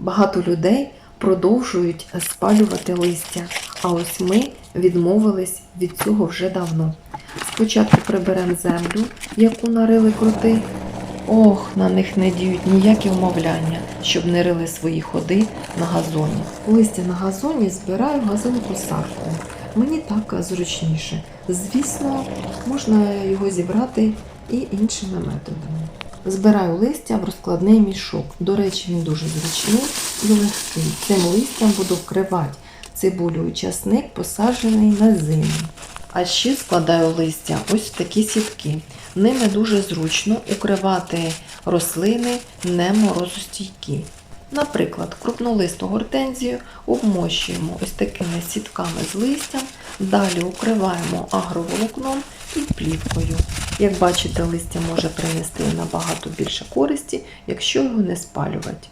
Багато людей продовжують спалювати листя, а ось ми відмовились від цього вже давно. Спочатку приберемо землю, яку нарили крути. Ох, на них не діють ніякі вмовляння, щоб не рили свої ходи на газоні. Листя на газоні збираю газонокосаркою. Мені так зручніше. Звісно, можна його зібрати і іншими методами. Збираю листя в розкладний мішок. До речі, він дуже зручний і легкий. Цим листям буду вкривати цибулю і часник, посаджений на зиму. А ще складаю листя ось в такі сітки. Ними дуже зручно укривати рослини не морозостійкі. Наприклад, крупнолисту гортензію обмощуємо ось такими сітками з листям, далі укриваємо агроволокном і плівкою. Як бачите, листя може принести набагато більше користі, якщо його не спалювати.